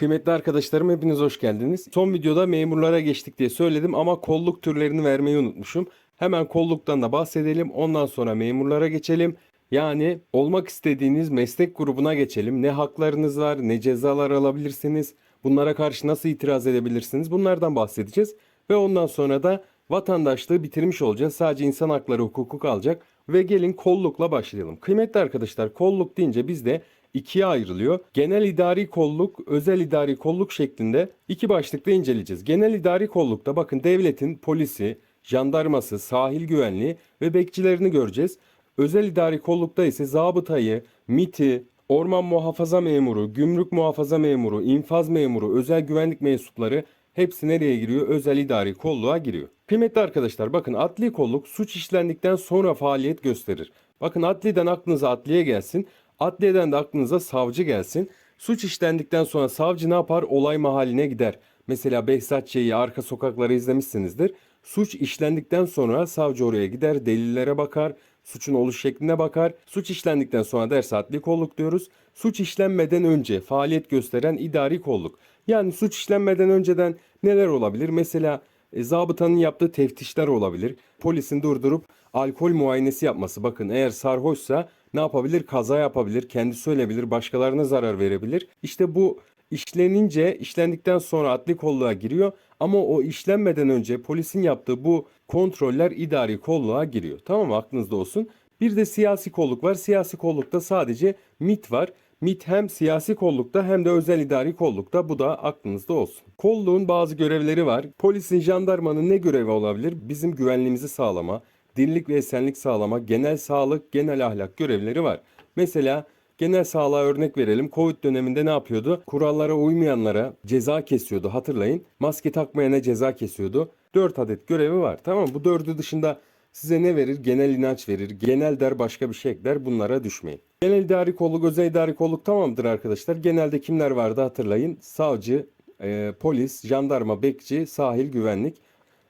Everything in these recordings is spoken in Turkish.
Kıymetli arkadaşlarım hepiniz hoş geldiniz. Son videoda memurlara geçtik diye söyledim ama kolluk türlerini vermeyi unutmuşum. Hemen kolluktan da bahsedelim. Ondan sonra memurlara geçelim. Yani olmak istediğiniz meslek grubuna geçelim. Ne haklarınız var, ne cezalar alabilirsiniz, bunlara karşı nasıl itiraz edebilirsiniz bunlardan bahsedeceğiz. Ve ondan sonra da vatandaşlığı bitirmiş olacağız. Sadece insan hakları hukuku kalacak. Ve gelin kollukla başlayalım. Kıymetli arkadaşlar kolluk deyince bizde ikiye ayrılıyor. Genel idari kolluk, özel idari kolluk şeklinde iki başlıkta inceleyeceğiz. Genel idari kollukta bakın devletin polisi, jandarması, sahil güvenliği ve bekçilerini göreceğiz. Özel idari kollukta ise zabıtayı, MIT'i, orman muhafaza memuru, gümrük muhafaza memuru, infaz memuru, özel güvenlik mensupları hepsi nereye giriyor? Özel idari kolluğa giriyor. Kıymetli arkadaşlar bakın adli kolluk suç işlendikten sonra faaliyet gösterir. Bakın adliden aklınıza adliye gelsin. Adliyeden de aklınıza savcı gelsin. Suç işlendikten sonra savcı ne yapar? Olay mahalline gider. Mesela Behzat Ç'yi arka sokakları izlemişsinizdir. Suç işlendikten sonra savcı oraya gider, delillere bakar, suçun oluş şekline bakar. Suç işlendikten sonra derse adli kolluk diyoruz. Suç işlenmeden önce faaliyet gösteren idari kolluk. Yani suç işlenmeden önceden neler olabilir? Mesela e, zabıtanın yaptığı teftişler olabilir. Polisin durdurup alkol muayenesi yapması. Bakın eğer sarhoşsa ne yapabilir? Kaza yapabilir, kendisi ölebilir, başkalarına zarar verebilir. İşte bu işlenince, işlendikten sonra adli kolluğa giriyor. Ama o işlenmeden önce polisin yaptığı bu kontroller idari kolluğa giriyor. Tamam mı? Aklınızda olsun. Bir de siyasi kolluk var. Siyasi kollukta sadece MIT var. MIT hem siyasi kollukta hem de özel idari kollukta. Bu da aklınızda olsun. Kolluğun bazı görevleri var. Polisin, jandarmanın ne görevi olabilir? Bizim güvenliğimizi sağlama, dinlik ve esenlik sağlama, genel sağlık, genel ahlak görevleri var. Mesela genel sağlığa örnek verelim. Covid döneminde ne yapıyordu? Kurallara uymayanlara ceza kesiyordu hatırlayın. Maske takmayana ceza kesiyordu. 4 adet görevi var. Tamam mı? Bu dördü dışında size ne verir? Genel inanç verir. Genel der başka bir şey ekler. Bunlara düşmeyin. Genel idari kolluk, özel idari kolluk tamamdır arkadaşlar. Genelde kimler vardı hatırlayın. Savcı, e, polis, jandarma, bekçi, sahil güvenlik.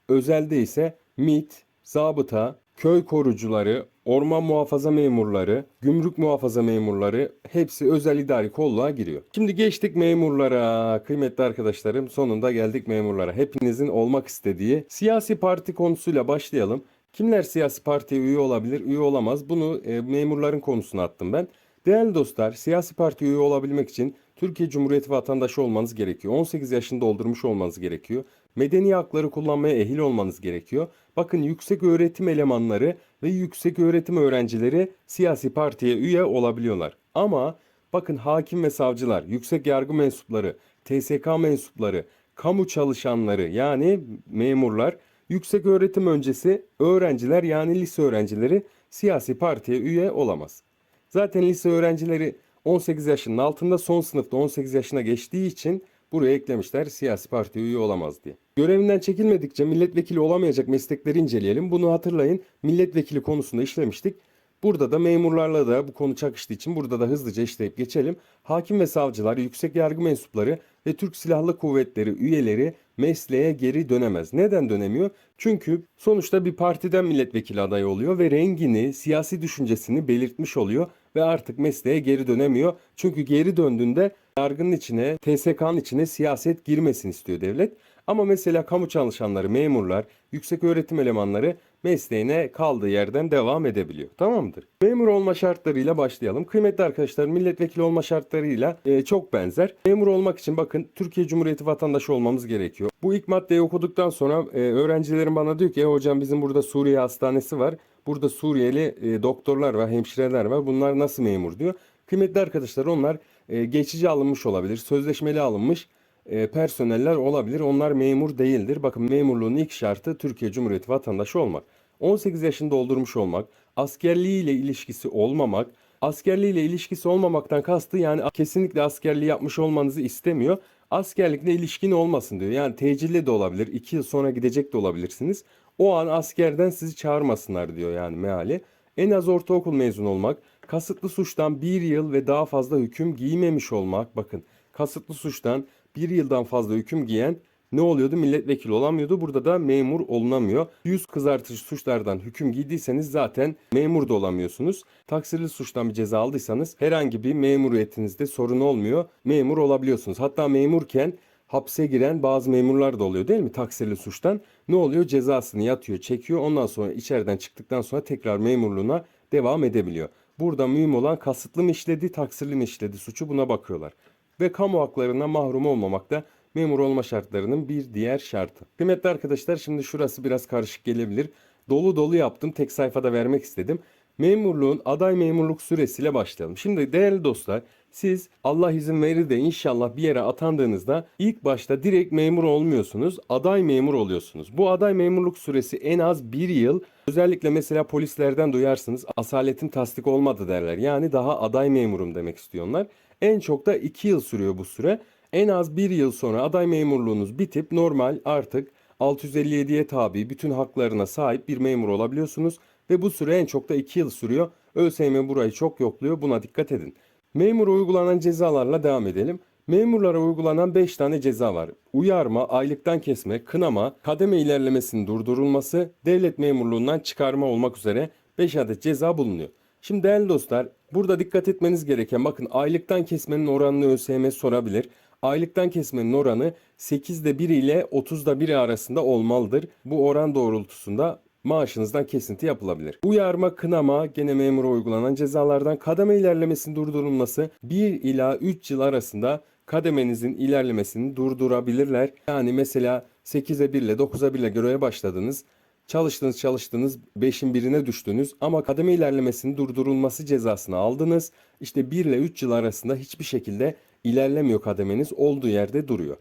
Özelde ise MIT, zabıta, köy korucuları, orman muhafaza memurları, gümrük muhafaza memurları hepsi özel idari kolluğa giriyor. Şimdi geçtik memurlara. Kıymetli arkadaşlarım sonunda geldik memurlara. Hepinizin olmak istediği siyasi parti konusuyla başlayalım. Kimler siyasi partiye üye olabilir, üye olamaz? Bunu e, memurların konusuna attım ben. Değerli dostlar, siyasi parti üye olabilmek için Türkiye Cumhuriyeti vatandaşı olmanız gerekiyor. 18 yaşını doldurmuş olmanız gerekiyor. Medeni hakları kullanmaya ehil olmanız gerekiyor. Bakın yüksek öğretim elemanları ve yüksek öğretim öğrencileri siyasi partiye üye olabiliyorlar. Ama bakın hakim ve savcılar, yüksek yargı mensupları, TSK mensupları, kamu çalışanları yani memurlar, yüksek öğretim öncesi öğrenciler yani lise öğrencileri siyasi partiye üye olamaz. Zaten lise öğrencileri 18 yaşının altında son sınıfta 18 yaşına geçtiği için buraya eklemişler siyasi parti üye olamaz diye. Görevinden çekilmedikçe milletvekili olamayacak meslekleri inceleyelim. Bunu hatırlayın milletvekili konusunda işlemiştik. Burada da memurlarla da bu konu çakıştığı için burada da hızlıca işleyip geçelim. Hakim ve savcılar, yüksek yargı mensupları ve Türk Silahlı Kuvvetleri üyeleri mesleğe geri dönemez. Neden dönemiyor? Çünkü sonuçta bir partiden milletvekili adayı oluyor ve rengini, siyasi düşüncesini belirtmiş oluyor ve artık mesleğe geri dönemiyor. Çünkü geri döndüğünde yargının içine, TSK'nın içine siyaset girmesin istiyor devlet. Ama mesela kamu çalışanları, memurlar, yüksek öğretim elemanları mesleğine kaldığı yerden devam edebiliyor. Tamamdır. Memur olma şartlarıyla başlayalım. Kıymetli arkadaşlar milletvekili olma şartlarıyla e, çok benzer. Memur olmak için bakın Türkiye Cumhuriyeti vatandaşı olmamız gerekiyor. Bu ilk maddeyi okuduktan sonra e, öğrencilerim bana diyor ki e, hocam bizim burada Suriye hastanesi var. Burada Suriyeli e, doktorlar var, hemşireler var. Bunlar nasıl memur diyor. Kıymetli arkadaşlar onlar e, geçici alınmış olabilir, sözleşmeli alınmış e, personeller olabilir. Onlar memur değildir. Bakın memurluğun ilk şartı Türkiye Cumhuriyeti vatandaşı olmak. 18 yaşını doldurmuş olmak, askerliğiyle ilişkisi olmamak, askerliğiyle ilişkisi olmamaktan kastı yani kesinlikle askerliği yapmış olmanızı istemiyor. Askerlikle ilişkin olmasın diyor. Yani tecilli de olabilir. 2 yıl sonra gidecek de olabilirsiniz. O an askerden sizi çağırmasınlar diyor yani meali. En az ortaokul mezun olmak, kasıtlı suçtan bir yıl ve daha fazla hüküm giymemiş olmak. Bakın kasıtlı suçtan bir yıldan fazla hüküm giyen ne oluyordu? Milletvekili olamıyordu. Burada da memur olunamıyor. Yüz kızartıcı suçlardan hüküm giydiyseniz zaten memur da olamıyorsunuz. Taksirli suçtan bir ceza aldıysanız herhangi bir memuriyetinizde sorun olmuyor. Memur olabiliyorsunuz. Hatta memurken hapse giren bazı memurlar da oluyor değil mi? Taksirli suçtan. Ne oluyor? Cezasını yatıyor, çekiyor. Ondan sonra içeriden çıktıktan sonra tekrar memurluğuna devam edebiliyor. Burada mühim olan kasıtlı mı işledi, taksirli mi işledi suçu buna bakıyorlar. Ve kamu haklarından mahrum olmamak da memur olma şartlarının bir diğer şartı. Kıymetli arkadaşlar şimdi şurası biraz karışık gelebilir. Dolu dolu yaptım tek sayfada vermek istedim. Memurluğun aday memurluk süresiyle başlayalım. Şimdi değerli dostlar siz Allah izin verir de inşallah bir yere atandığınızda ilk başta direkt memur olmuyorsunuz. Aday memur oluyorsunuz. Bu aday memurluk süresi en az bir yıl. Özellikle mesela polislerden duyarsınız asaletin tasdik olmadı derler. Yani daha aday memurum demek istiyorlar. En çok da 2 yıl sürüyor bu süre. En az bir yıl sonra aday memurluğunuz bitip normal artık 657'ye tabi bütün haklarına sahip bir memur olabiliyorsunuz. Ve bu süre en çok da 2 yıl sürüyor. ÖSYM burayı çok yokluyor buna dikkat edin. Memura uygulanan cezalarla devam edelim. Memurlara uygulanan 5 tane ceza var. Uyarma, aylıktan kesme, kınama, kademe ilerlemesinin durdurulması, devlet memurluğundan çıkarma olmak üzere 5 adet ceza bulunuyor. Şimdi değerli dostlar burada dikkat etmeniz gereken bakın aylıktan kesmenin oranını ÖSYM sorabilir. Aylıktan kesmenin oranı 8'de 1 ile 30'da 1 arasında olmalıdır. Bu oran doğrultusunda maaşınızdan kesinti yapılabilir. Uyarma, kınama, gene memura uygulanan cezalardan kademe ilerlemesinin durdurulması 1 ila 3 yıl arasında kademenizin ilerlemesini durdurabilirler. Yani mesela 8'e 1 ile 9'a 1 ile göreve başladınız. Çalıştınız çalıştınız 5'in birine düştünüz ama kademe ilerlemesinin durdurulması cezasını aldınız. İşte 1 ile 3 yıl arasında hiçbir şekilde ilerlemiyor kademeniz olduğu yerde duruyor.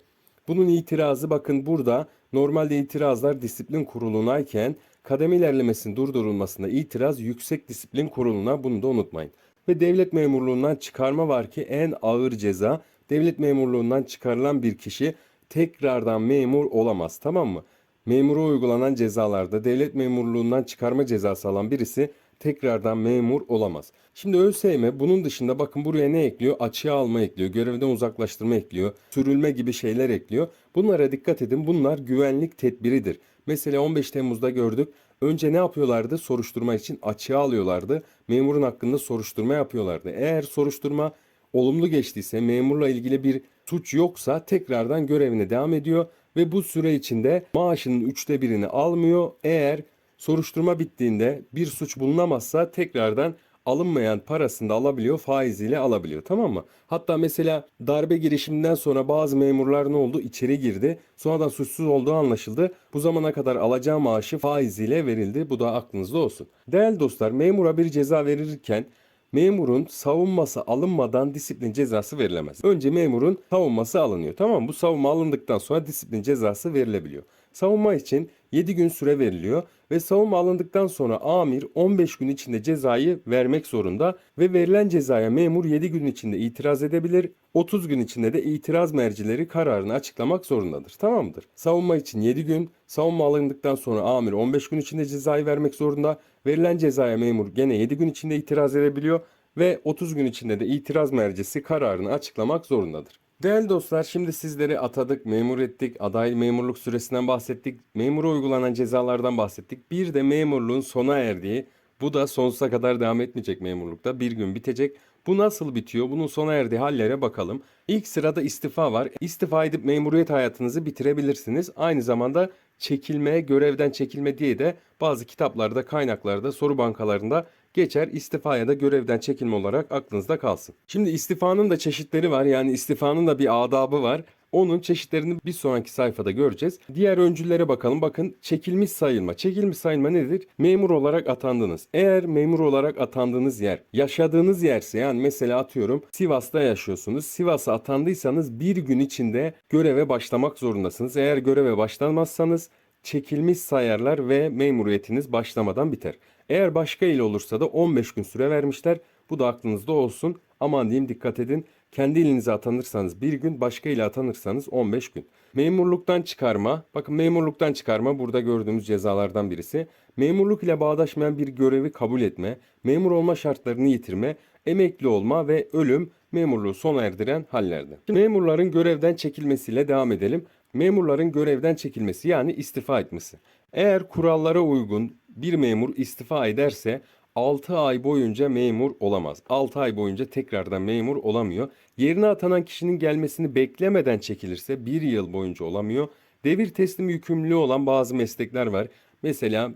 Bunun itirazı bakın burada normalde itirazlar disiplin kurulunayken kademe ilerlemesinin durdurulmasına itiraz yüksek disiplin kuruluna bunu da unutmayın. Ve devlet memurluğundan çıkarma var ki en ağır ceza devlet memurluğundan çıkarılan bir kişi tekrardan memur olamaz tamam mı? Memura uygulanan cezalarda devlet memurluğundan çıkarma cezası alan birisi tekrardan memur olamaz. Şimdi ÖSYM bunun dışında bakın buraya ne ekliyor? Açığa alma ekliyor, görevden uzaklaştırma ekliyor, sürülme gibi şeyler ekliyor. Bunlara dikkat edin. Bunlar güvenlik tedbiridir. Mesela 15 Temmuz'da gördük. Önce ne yapıyorlardı? Soruşturma için açığa alıyorlardı. Memurun hakkında soruşturma yapıyorlardı. Eğer soruşturma olumlu geçtiyse, memurla ilgili bir suç yoksa tekrardan görevine devam ediyor ve bu süre içinde maaşının üçte birini almıyor. Eğer soruşturma bittiğinde bir suç bulunamazsa tekrardan alınmayan parasını da alabiliyor, faiziyle alabiliyor. Tamam mı? Hatta mesela darbe girişiminden sonra bazı memurlar ne oldu? İçeri girdi. Sonradan suçsuz olduğu anlaşıldı. Bu zamana kadar alacağı maaşı faiziyle verildi. Bu da aklınızda olsun. Değerli dostlar, memura bir ceza verirken memurun savunması alınmadan disiplin cezası verilemez. Önce memurun savunması alınıyor. Tamam mı? Bu savunma alındıktan sonra disiplin cezası verilebiliyor. Savunma için 7 gün süre veriliyor ve savunma alındıktan sonra amir 15 gün içinde cezayı vermek zorunda ve verilen cezaya memur 7 gün içinde itiraz edebilir. 30 gün içinde de itiraz mercileri kararını açıklamak zorundadır. Tamam mıdır? Savunma için 7 gün, savunma alındıktan sonra amir 15 gün içinde cezayı vermek zorunda. Verilen cezaya memur gene 7 gün içinde itiraz edebiliyor ve 30 gün içinde de itiraz mercisi kararını açıklamak zorundadır. Değerli dostlar şimdi sizleri atadık, memur ettik, aday memurluk süresinden bahsettik, memura uygulanan cezalardan bahsettik. Bir de memurluğun sona erdiği, bu da sonsuza kadar devam etmeyecek memurlukta, bir gün bitecek. Bu nasıl bitiyor? Bunun sona erdiği hallere bakalım. İlk sırada istifa var. İstifa edip memuriyet hayatınızı bitirebilirsiniz. Aynı zamanda çekilme, görevden çekilme diye de bazı kitaplarda, kaynaklarda, soru bankalarında geçer istifa ya da görevden çekilme olarak aklınızda kalsın. Şimdi istifanın da çeşitleri var yani istifanın da bir adabı var. Onun çeşitlerini bir sonraki sayfada göreceğiz. Diğer öncüllere bakalım. Bakın çekilmiş sayılma. Çekilmiş sayılma nedir? Memur olarak atandınız. Eğer memur olarak atandığınız yer yaşadığınız yerse yani mesela atıyorum Sivas'ta yaşıyorsunuz. Sivas'a atandıysanız bir gün içinde göreve başlamak zorundasınız. Eğer göreve başlamazsanız çekilmiş sayarlar ve memuriyetiniz başlamadan biter. Eğer başka il olursa da 15 gün süre vermişler. Bu da aklınızda olsun. Aman diyeyim dikkat edin. Kendi ilinize atanırsanız bir gün, başka ile atanırsanız 15 gün. Memurluktan çıkarma. Bakın memurluktan çıkarma burada gördüğümüz cezalardan birisi. Memurluk ile bağdaşmayan bir görevi kabul etme, memur olma şartlarını yitirme, emekli olma ve ölüm memurluğu sona erdiren hallerdir. Memurların görevden çekilmesiyle devam edelim. memurların görevden çekilmesi yani istifa etmesi. Eğer kurallara uygun bir memur istifa ederse 6 ay boyunca memur olamaz. 6 ay boyunca tekrardan memur olamıyor. Yerine atanan kişinin gelmesini beklemeden çekilirse 1 yıl boyunca olamıyor. Devir teslim yükümlülüğü olan bazı meslekler var. Mesela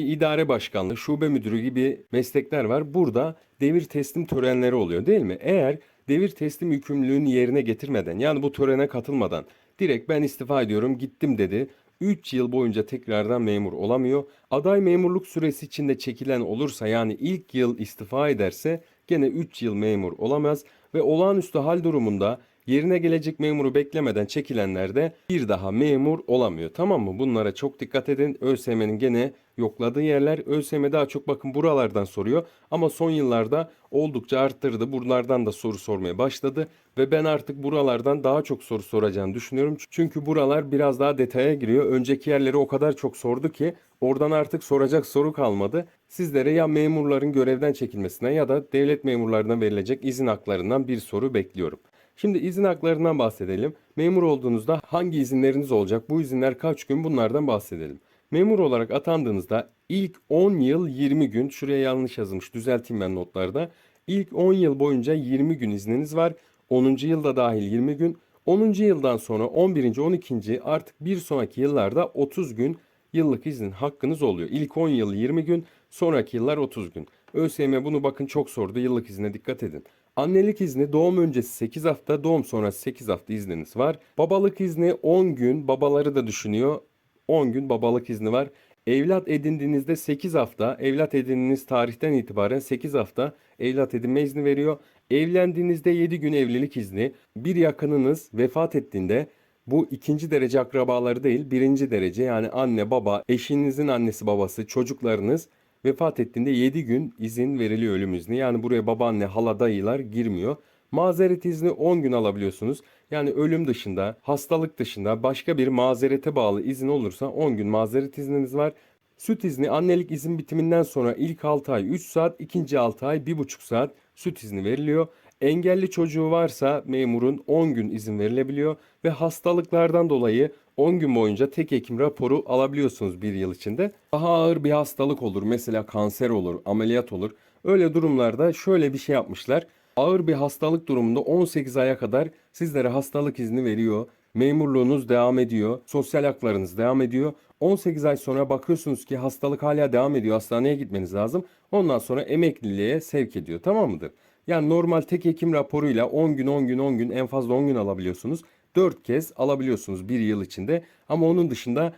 İdare başkanlığı, şube müdürü gibi meslekler var. Burada devir teslim törenleri oluyor değil mi? Eğer devir teslim yükümlülüğünü yerine getirmeden yani bu törene katılmadan direkt ben istifa ediyorum gittim dedi. 3 yıl boyunca tekrardan memur olamıyor. Aday memurluk süresi içinde çekilen olursa yani ilk yıl istifa ederse gene 3 yıl memur olamaz ve olağanüstü hal durumunda yerine gelecek memuru beklemeden çekilenler de bir daha memur olamıyor. Tamam mı? Bunlara çok dikkat edin. ÖSYM'nin gene yokladığı yerler. ÖSYM daha çok bakın buralardan soruyor. Ama son yıllarda oldukça arttırdı. Buralardan da soru sormaya başladı. Ve ben artık buralardan daha çok soru soracağını düşünüyorum. Çünkü buralar biraz daha detaya giriyor. Önceki yerleri o kadar çok sordu ki oradan artık soracak soru kalmadı. Sizlere ya memurların görevden çekilmesine ya da devlet memurlarına verilecek izin haklarından bir soru bekliyorum. Şimdi izin haklarından bahsedelim. Memur olduğunuzda hangi izinleriniz olacak? Bu izinler kaç gün? Bunlardan bahsedelim. Memur olarak atandığınızda ilk 10 yıl 20 gün, şuraya yanlış yazılmış düzelteyim ben notlarda. İlk 10 yıl boyunca 20 gün izniniz var. 10. yılda dahil 20 gün. 10. yıldan sonra 11. 12. artık bir sonraki yıllarda 30 gün yıllık izin hakkınız oluyor. İlk 10 yıl 20 gün, sonraki yıllar 30 gün. ÖSYM bunu bakın çok sordu. Yıllık izine dikkat edin. Annelik izni doğum öncesi 8 hafta, doğum sonrası 8 hafta izniniz var. Babalık izni 10 gün, babaları da düşünüyor. 10 gün babalık izni var. Evlat edindiğinizde 8 hafta, evlat edindiğiniz tarihten itibaren 8 hafta evlat edinme izni veriyor. Evlendiğinizde 7 gün evlilik izni. Bir yakınınız vefat ettiğinde bu ikinci derece akrabaları değil, birinci derece yani anne, baba, eşinizin annesi, babası, çocuklarınız vefat ettiğinde 7 gün izin veriliyor ölüm izni. Yani buraya babaanne, hala, dayılar girmiyor. Mazeret izni 10 gün alabiliyorsunuz. Yani ölüm dışında, hastalık dışında başka bir mazerete bağlı izin olursa 10 gün mazeret izniniz var. Süt izni annelik izin bitiminden sonra ilk 6 ay 3 saat, ikinci 6 ay 1,5 saat süt izni veriliyor. Engelli çocuğu varsa memurun 10 gün izin verilebiliyor ve hastalıklardan dolayı 10 gün boyunca tek hekim raporu alabiliyorsunuz bir yıl içinde. Daha ağır bir hastalık olur mesela kanser olur, ameliyat olur. Öyle durumlarda şöyle bir şey yapmışlar. Ağır bir hastalık durumunda 18 aya kadar sizlere hastalık izni veriyor. Memurluğunuz devam ediyor. Sosyal haklarınız devam ediyor. 18 ay sonra bakıyorsunuz ki hastalık hala devam ediyor. Hastaneye gitmeniz lazım. Ondan sonra emekliliğe sevk ediyor. Tamam mıdır? Yani normal tek hekim raporuyla 10 gün 10 gün 10 gün en fazla 10 gün alabiliyorsunuz. 4 kez alabiliyorsunuz bir yıl içinde. Ama onun dışında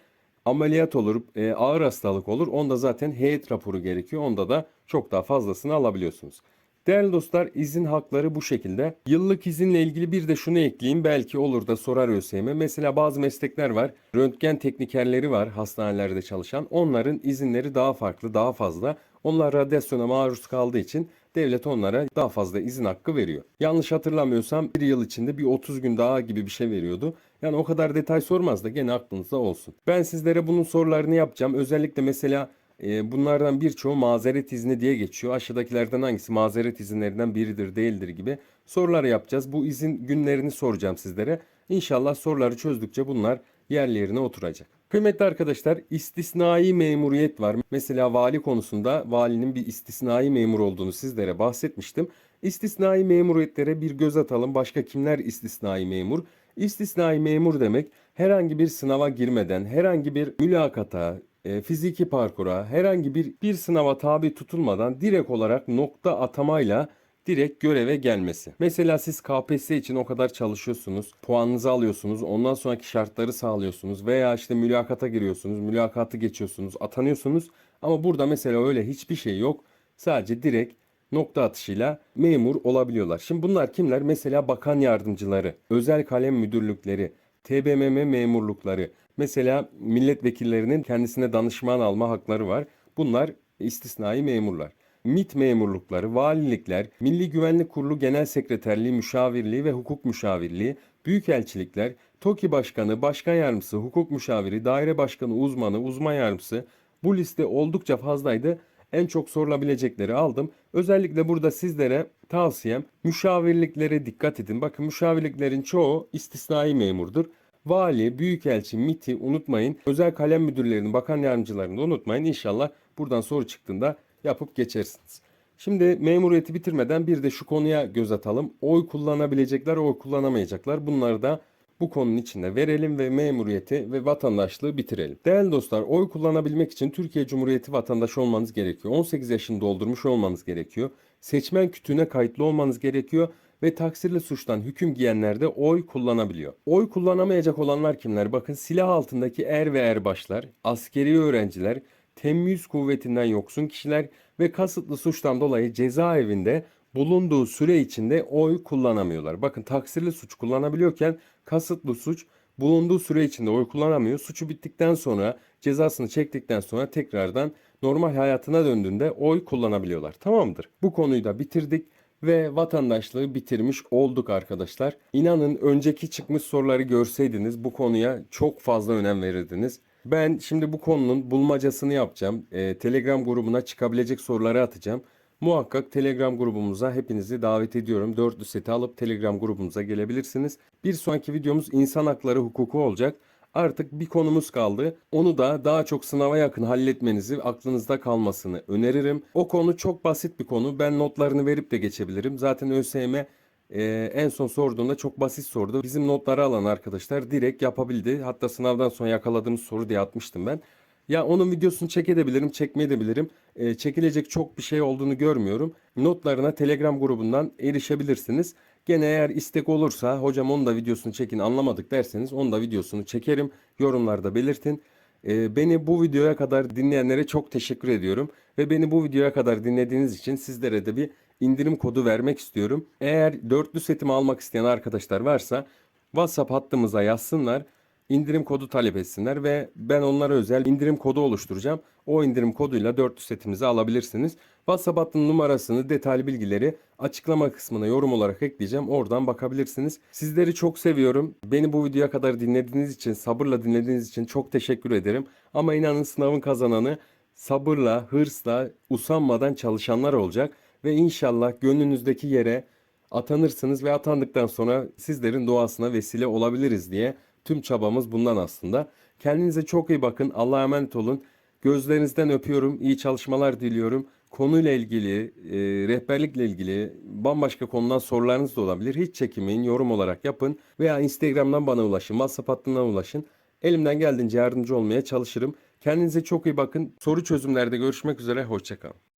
ameliyat olur, e, ağır hastalık olur. Onda zaten heyet raporu gerekiyor. Onda da çok daha fazlasını alabiliyorsunuz. Değerli dostlar izin hakları bu şekilde. Yıllık izinle ilgili bir de şunu ekleyeyim. Belki olur da sorar ÖSYM. Mesela bazı meslekler var. Röntgen teknikerleri var hastanelerde çalışan. Onların izinleri daha farklı, daha fazla. Onlar radyasyona maruz kaldığı için devlet onlara daha fazla izin hakkı veriyor. Yanlış hatırlamıyorsam bir yıl içinde bir 30 gün daha gibi bir şey veriyordu. Yani o kadar detay sormaz da gene aklınızda olsun. Ben sizlere bunun sorularını yapacağım. Özellikle mesela e, bunlardan birçoğu mazeret izni diye geçiyor. Aşağıdakilerden hangisi mazeret izinlerinden biridir değildir gibi sorular yapacağız. Bu izin günlerini soracağım sizlere. İnşallah soruları çözdükçe bunlar yerli yerine oturacak. Kıymetli arkadaşlar istisnai memuriyet var. Mesela vali konusunda valinin bir istisnai memur olduğunu sizlere bahsetmiştim. İstisnai memuriyetlere bir göz atalım. Başka kimler istisnai memur? İstisnai memur demek herhangi bir sınava girmeden, herhangi bir mülakata, e, fiziki parkura, herhangi bir bir sınava tabi tutulmadan direkt olarak nokta atamayla direkt göreve gelmesi. Mesela siz KPSS için o kadar çalışıyorsunuz, puanınızı alıyorsunuz, ondan sonraki şartları sağlıyorsunuz veya işte mülakata giriyorsunuz, mülakatı geçiyorsunuz, atanıyorsunuz ama burada mesela öyle hiçbir şey yok. Sadece direkt nokta atışıyla memur olabiliyorlar. Şimdi bunlar kimler? Mesela bakan yardımcıları, özel kalem müdürlükleri, TBMM memurlukları, mesela milletvekillerinin kendisine danışman alma hakları var. Bunlar istisnai memurlar. MİT memurlukları, valilikler, Milli Güvenlik Kurulu Genel Sekreterliği, Müşavirliği ve Hukuk Müşavirliği, büyükelçilikler, TOKİ Başkanı, Başkan Yardımcısı, Hukuk Müşaviri, Daire Başkanı, Uzmanı, Uzman Yardımcısı bu liste oldukça fazlaydı. En çok sorulabilecekleri aldım. Özellikle burada sizlere tavsiyem müşavirliklere dikkat edin. Bakın müşavirliklerin çoğu istisnai memurdur. Vali, Büyükelçi, MIT'i unutmayın. Özel kalem müdürlerini, bakan yardımcılarını da unutmayın. İnşallah buradan soru çıktığında yapıp geçersiniz. Şimdi memuriyeti bitirmeden bir de şu konuya göz atalım. Oy kullanabilecekler, oy kullanamayacaklar. Bunları da bu konunun içinde verelim ve memuriyeti ve vatandaşlığı bitirelim. Değerli dostlar, oy kullanabilmek için Türkiye Cumhuriyeti vatandaşı olmanız gerekiyor. 18 yaşını doldurmuş olmanız gerekiyor. Seçmen kütüğüne kayıtlı olmanız gerekiyor ve taksirli suçtan hüküm giyenler de oy kullanabiliyor. Oy kullanamayacak olanlar kimler? Bakın silah altındaki er ve erbaşlar, askeri öğrenciler, temyiz kuvvetinden yoksun kişiler ve kasıtlı suçtan dolayı cezaevinde bulunduğu süre içinde oy kullanamıyorlar. Bakın taksirli suç kullanabiliyorken kasıtlı suç bulunduğu süre içinde oy kullanamıyor. Suçu bittikten sonra cezasını çektikten sonra tekrardan normal hayatına döndüğünde oy kullanabiliyorlar. Tamamdır. Bu konuyu da bitirdik ve vatandaşlığı bitirmiş olduk arkadaşlar. İnanın önceki çıkmış soruları görseydiniz bu konuya çok fazla önem verirdiniz. Ben şimdi bu konunun bulmacasını yapacağım. Ee, Telegram grubuna çıkabilecek soruları atacağım. Muhakkak Telegram grubumuza hepinizi davet ediyorum. Dörtlü seti alıp Telegram grubumuza gelebilirsiniz. Bir sonraki videomuz insan hakları hukuku olacak. Artık bir konumuz kaldı. Onu da daha çok sınava yakın halletmenizi, aklınızda kalmasını öneririm. O konu çok basit bir konu. Ben notlarını verip de geçebilirim. Zaten ÖSYM e, en son sorduğunda çok basit sordu. Bizim notları alan arkadaşlar direkt yapabildi. Hatta sınavdan sonra yakaladığımız soru diye atmıştım ben. Ya onun videosunu çekebilirim, çekmeyebilirim. E, çekilecek çok bir şey olduğunu görmüyorum. Notlarına Telegram grubundan erişebilirsiniz. Gene eğer istek olursa hocam onun da videosunu çekin anlamadık derseniz onun da videosunu çekerim. Yorumlarda belirtin. E, beni bu videoya kadar dinleyenlere çok teşekkür ediyorum. Ve beni bu videoya kadar dinlediğiniz için sizlere de bir indirim kodu vermek istiyorum. Eğer dörtlü setimi almak isteyen arkadaşlar varsa WhatsApp hattımıza yazsınlar indirim kodu talep etsinler ve ben onlara özel indirim kodu oluşturacağım. O indirim koduyla 400 setimizi alabilirsiniz. WhatsApp hattının numarasını, detaylı bilgileri açıklama kısmına yorum olarak ekleyeceğim. Oradan bakabilirsiniz. Sizleri çok seviyorum. Beni bu videoya kadar dinlediğiniz için, sabırla dinlediğiniz için çok teşekkür ederim. Ama inanın sınavın kazananı sabırla, hırsla, usanmadan çalışanlar olacak ve inşallah gönlünüzdeki yere atanırsınız ve atandıktan sonra sizlerin duasına vesile olabiliriz diye Tüm çabamız bundan aslında. Kendinize çok iyi bakın. Allah'a emanet olun. Gözlerinizden öpüyorum. İyi çalışmalar diliyorum. Konuyla ilgili, e, rehberlikle ilgili bambaşka konudan sorularınız da olabilir. Hiç çekinmeyin. Yorum olarak yapın. Veya Instagram'dan bana ulaşın. WhatsApp hattından ulaşın. Elimden geldiğince yardımcı olmaya çalışırım. Kendinize çok iyi bakın. Soru çözümlerde görüşmek üzere. Hoşçakalın.